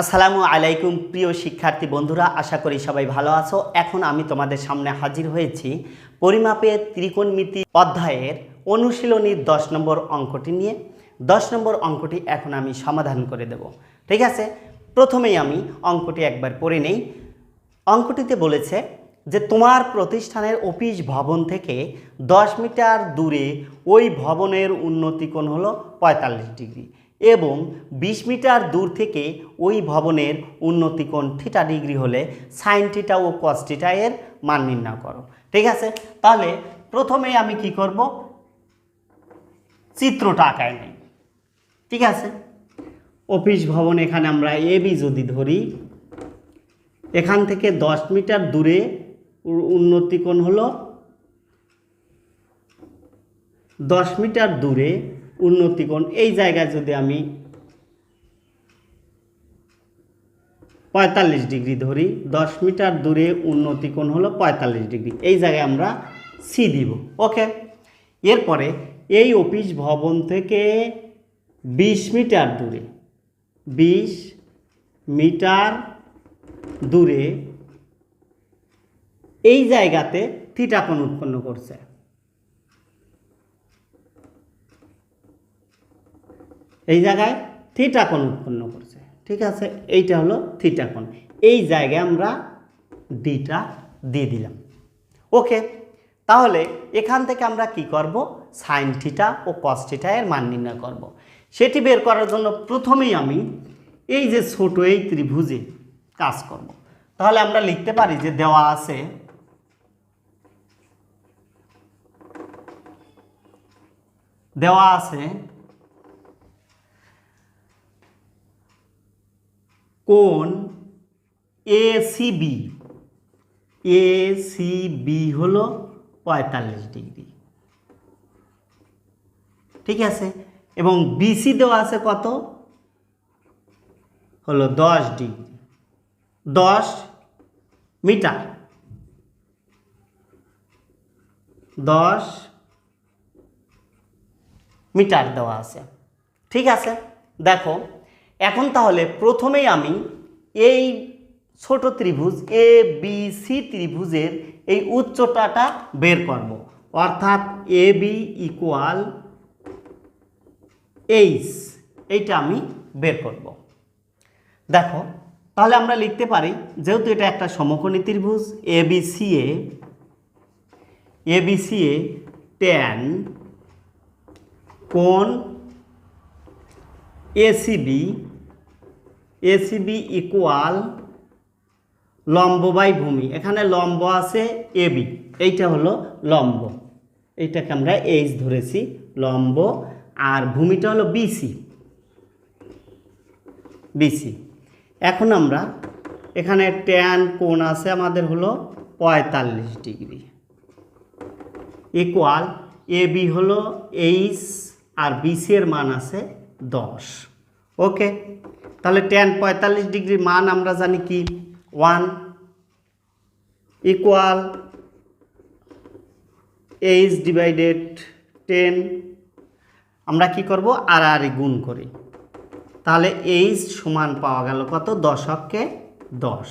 আসসালামু আলাইকুম, প্রিয় শিক্ষার্থী বন্ধুরা, আশা করি সবাই ভালো আছো। এখন আমি তোমাদের সামনে হাজির হয়েছি পরিমাপের ত্রিকোণমিতি অধ্যায়ের অনুশীলনীর দশ নম্বর অঙ্কটি নিয়ে। দশ নম্বর অঙ্কটি এখন আমি সমাধান করে দেব। ঠিক আছে? প্রথমেই আমি অঙ্কটি একবার পড়ে নেই। অঙ্কটিতে বলেছে যে, তোমার প্রতিষ্ঠানের অফিস ভবন থেকে দশ মিটার দূরে ওই ভবনের উন্নতি কোণ হলো পঁয়তাল্লিশ ডিগ্রি। এবং বিশ মিটার দূর থেকে ওই ভবনের উন্নতি কোণ থিটা ডিগ্রি হলে সাইন থিটা ও কস থিটা এর মান নির্ণয় করো। ঠিক আছে? তাহলে প্রথমেই আমি কি করব? চিত্রটা আঁকায় নেই। ঠিক আছে? অফিস ভবন এখানে আমরা এ, বি যদি ধরি, এখান থেকে দশ মিটার দূরে উ- উন্নতি কোণ হলো দশ মিটার দূরে উন্নতি কোণ এই জায়গায় যদি আমি পঁয়তাল্লিশ ডিগ্রি ধরি, দশ মিটার দূরে উন্নতি কোণ হলো পঁয়তাল্লিশ ডিগ্রি। এই জায়গায় আমরা সি দিব। ওকে এরপরে এই অফিস ভবন থেকে বিশ মিটার দূরে, বিশ মিটার দূরে এই জায়গাতে থিটা কোণ উৎপন্ন করছে। এই জায়গায় থিটা কোণ উৎপন্ন করছে, ঠিক আছে? এইটা হলো থিটা কোণ। এই জায়গায় আমরা ডিটা দিয়ে দিলাম। ওকে, তাহলে এখান থেকে আমরা কি করব? সাইন থিটা ও কস থিটা এর মান নির্ণয় করব। সেটি বের করার জন্য প্রথমেই আমি এই যে ছোট এই ত্রিভুজে কাজ করব। তাহলে আমরা লিখতে পারি যে দেওয়া আছে দেওয়া আছে কোণ A C B A C B হলো পঁয়তাল্লিশ ডিগ্রি। ঠিক আছে? এবং বিসি দেওয়া আছে কত? হলো দশ ডিগ্রি। দশ মিটার। দশ মিটার দেওয়া আছে। ঠিক আছে? দেখো এখন তাহলে প্রথমেই আমি এই ছোট ত্রিভুজ এ বি সি ত্রিভুজের এই উচ্চতাটা বের করব। অর্থাৎ এ বি ইকুয়াল এইচ এইটা আমি বের করব। দেখো, তাহলে আমরা লিখতে পারি, যেহেতু এটা একটা সমকোণী ত্রিভুজ A B C A A B C A tan কোণ এসিবি এসিবি ইকুয়াল লম্ব বাই ভূমি। এখানে লম্ব আছে এবি এইটা হলো লম্ব। এইটাকে আমরা এইচ ধরেছি, লম্ব। আর ভূমিটা হলো বিসি বিসি এখন আমরা এখানে ট্যান কোণ আছে আমাদের হলো পঁয়তাল্লিশ ডিগ্রি। ইকুয়াল এ বি হলো এইচ আর বিসি এর মান আছে দশ। ওকে তাহলে টেন পঁয়তাল্লিশ ডিগ্রি মান আমরা জানি কি? One equal H divided ten আমরা কি করব? আর আর গুণ করি। তাহলে এইচ সমান পাওয়া গেল কত? দশককে দশ।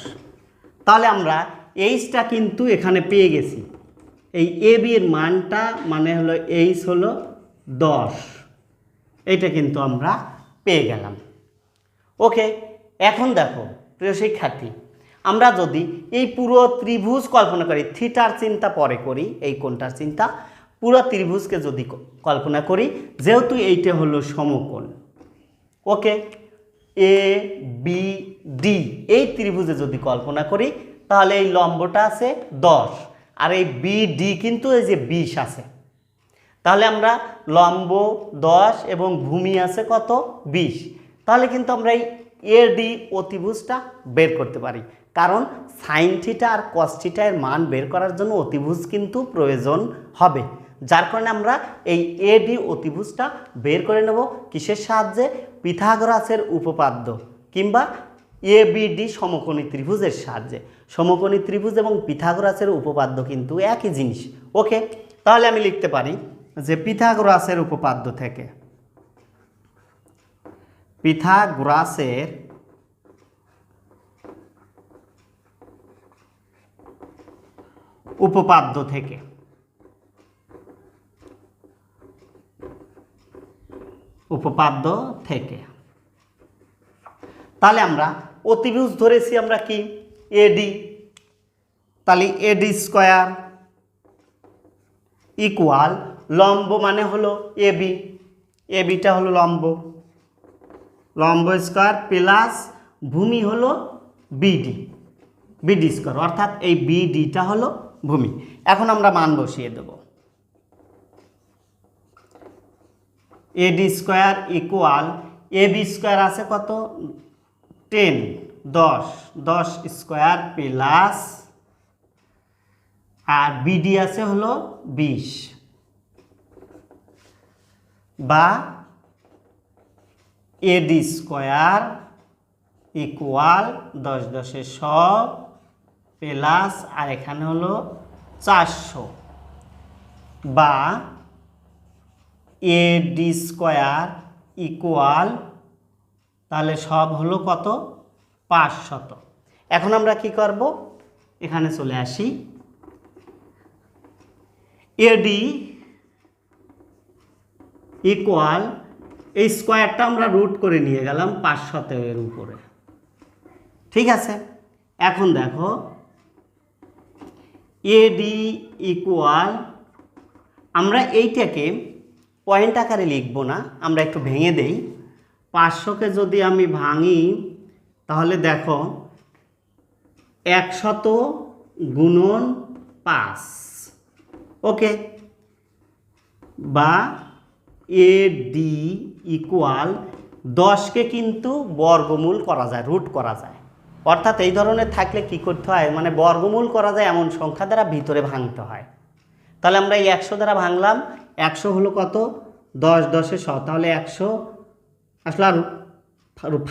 তাহলে আমরা এইচটা কিন্তু এখানে পেয়ে গেছি। এই এ বি এর মানটা মানে হলো এইচ হলো দশ। এইটা কিন্তু আমরা পেয়ে গেলাম। ওকে, এখন দেখো, প্রিয় শিক্ষার্থী, আমরা যদি এই পুরো ত্রিভুজ কল্পনা করি, থিটার চিন্তা পরে করি, এই কোনটার চিন্তা, পুরো ত্রিভুজকে যদি কল্পনা করি, যেহেতু এইটা হলো সমকোণ, ওকে, এ, বি, ডি, এই ত্রিভুজে যদি কল্পনা করি, তাহলে এই লম্বটা আছে দশ, আর এই বি, ডি কিন্তু এই যে বিশ আছে। তাহলে আমরা লম্ব, দশ এবং ভূমি আছে কত? বিশ। তাহলে কিন্তু আমরা এই এ ডি অতিভুজটা বের করতে পারি। কারণ সাইন থিটা আর কস থিটা এর মান বের করার জন্য অতিভুজ কিন্তু প্রয়োজন হবে। যার কারণে আমরা এই এ ডি অতিভুজটা বের করে নেব কিসের সাহায্যে? পিথাগোরাসের উপপাদ্য কিংবা এ বি ডি সমকোণী ত্রিভুজের সাহায্যে। সমকোণী ত্রিভুজ এবং পিথাগোরাসের উপপাদ্য কিন্তু একই জিনিস। ওকে তাহলে আমি লিখতে পারি যে পিথাগোরাসের উপপাদ্য থেকে। পিথাগোরাসের উপপাদ্য থেকে। উপপাদ্য থেকে। তাহলে আমরা অতিভুজ ধরেছি আমরা কি? এডি। তাহলে এডি স্কোয়ার ইকুয়াল লম্ব মানে হলো এবি এবিটা হলো লম্ব। লম্ব স্কোয়ার প্লাস ভূমি হলো বিডি বিডি স্কোয়ার, অর্থাৎ এই বিডিটা হলো ভূমি। এখন আমরা মান বসিয়ে দেব। AD square equal AB square আছে কত? টেন, দশ। দশ স্কোয়ার প্লাস আর বিডি আছে হলো বিশ। বা এডি স্কোয়ার ইকুয়াল দশ দশে সব প্লাস আর এখানে হলো চারশো। বা এডি স্কোয়ার ইকুয়াল তাহলে সব হলো কত? পাঁচশত এখন আমরা কি করব? এখানে চলে আসি। এডি ইকুয়াল এই স্কোয়ারটা আমরা রুট করে নিয়ে গেলাম পাঁচশত এর উপরে। ঠিক আছে? এখন দেখো এডি ইকুয়াল আমরা এইটাকে পয়েন্ট আকারে লিখব না, আমরা একটু ভেঙে দেই। পাঁচশোকে যদি আমি ভাঙি, তাহলে দেখো একশত গুণন পাঁচ। ওকে? বা এ ডি ইকুয়াল দশকে কিন্তু বর্গমূল করা যায় রুট করা যায়। অর্থাৎ এই ধরনের থাকলে কি করতে হয়? মানে বর্গমূল করা যায় এমন সংখ্যা দ্বারা ভিতরে ভাঙতে হয়। তাহলে আমরা এই একশো দ্বারা ভাঙলাম, একশো হলো কত? দশ, দশে শ। তাহলে একশো আসলে আর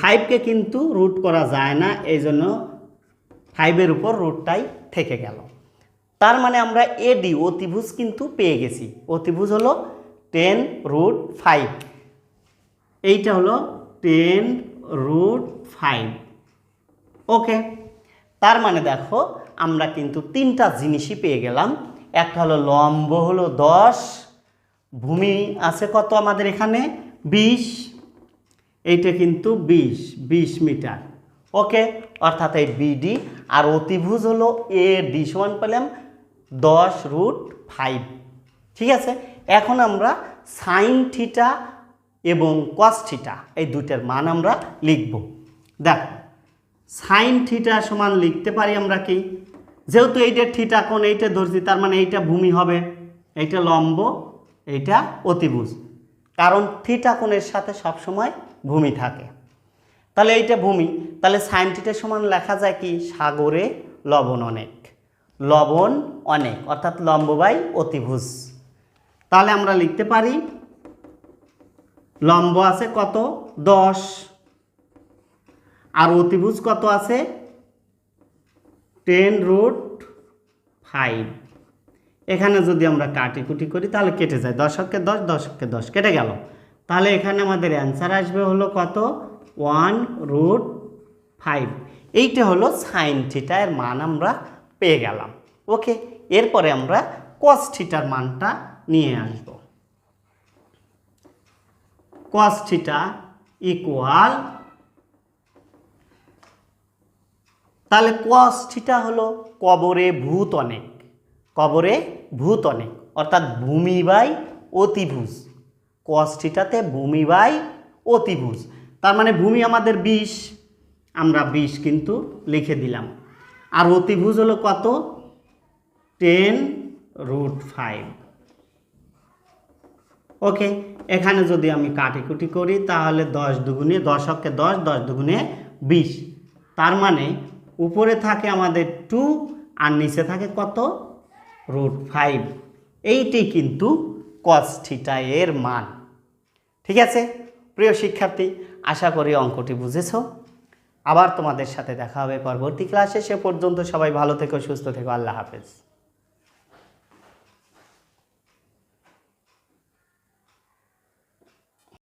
ফাইভকে কিন্তু রুট করা যায় না, এই জন্য ফাইভের উপর রুটটাই থেকে গেল। তার মানে আমরা এডি অতিভুজ কিন্তু পেয়ে গেছি। অতিভুজ হলো টেন রুট ফাইভ এইটা হলো টেন রুট ফাইভ ওকে তার মানে দেখো, আমরা কিন্তু তিনটা জিনিসই পেয়ে গেলাম। একটা হলো লম্ব হলো দশ। ভূমি আছে কত আমাদের এখানে? বিশ। এইটা কিন্তু বিশ বিশ মিটার। ওকে অর্থাৎ এই বিডি আর অতিভুজ হলো এ ডি সমান পেলাম দশ রুট ফাইভ ঠিক আছে? এখন আমরা সাইন থিটা এবং কস থিটা এই দুইটার মান আমরা লিখব। দেখো সাইন থিটা সমান লিখতে পারি আমরা কি? যেহেতু এইটা থিটা কোণ, এইটা ধরছি, তার মানে এইটা ভূমি হবে, এইটা লম্ব, এইটা অতিভুজ। কারণ থিটা কোণের সাথে সবসময় ভূমি থাকে। তাহলে এইটা ভূমি, তাহলে সাইন থিটার সমান লেখা যায় কি? সাগরে লবণ অনেক লবণ অনেক, অর্থাৎ লম্ব বাই অতিভুজ। তাহলে আমরা লিখতে পারি, লম্ব আছে কত? দশ। আর অতিভুজ কত আছে? Ten root five. এখানে যদি আমরা কাটিকুটি করি, তাহলে কেটে যায়। দশককে দশ দশককে দশ। কেটে গেল। তাহলে এখানে আমাদের অ্যান্সার আসবে হলো কত? One root five. এইটা হলো সাইন থিটা, এর মান আমরা পেয়ে গেলাম। ওকে, এরপরে আমরা কস থিটার মানটা নিয়ে আসব। কস থিটা ইকুয়াল তাহলে কস থিটা হলো কবরে ভূত অনেক কবরে ভূত অনেক অর্থাৎ ভূমি বাই অতিভুজ। কস থিটাতে ভূমি বাই অতিভুজ। তার মানে ভূমি আমাদের বিশ আমরা বিশ কিন্তু লিখে দিলাম। আর অতিভুজ হলো কত? টেন রুট ফাইভ ওকে, এখানে যদি আমি কাটিকুটি করি, তাহলে দশ দুগুণে দশককে দশ দশ দুগুণে বিশ। তার মানে উপরে থাকে আমাদের টু আর নিচে থাকে কত? রুট ফাইভ এইটি কিন্তু কস থিটা এর মান। ঠিক আছে? প্রিয় শিক্ষার্থী, আশা করি অঙ্কটি বুঝেছ। আবার তোমাদের সাথে দেখা হবে পরবর্তী ক্লাসে সে পর্যন্ত সবাই ভালো থেকো, সুস্থ থেকো। আল্লাহ হাফেজ।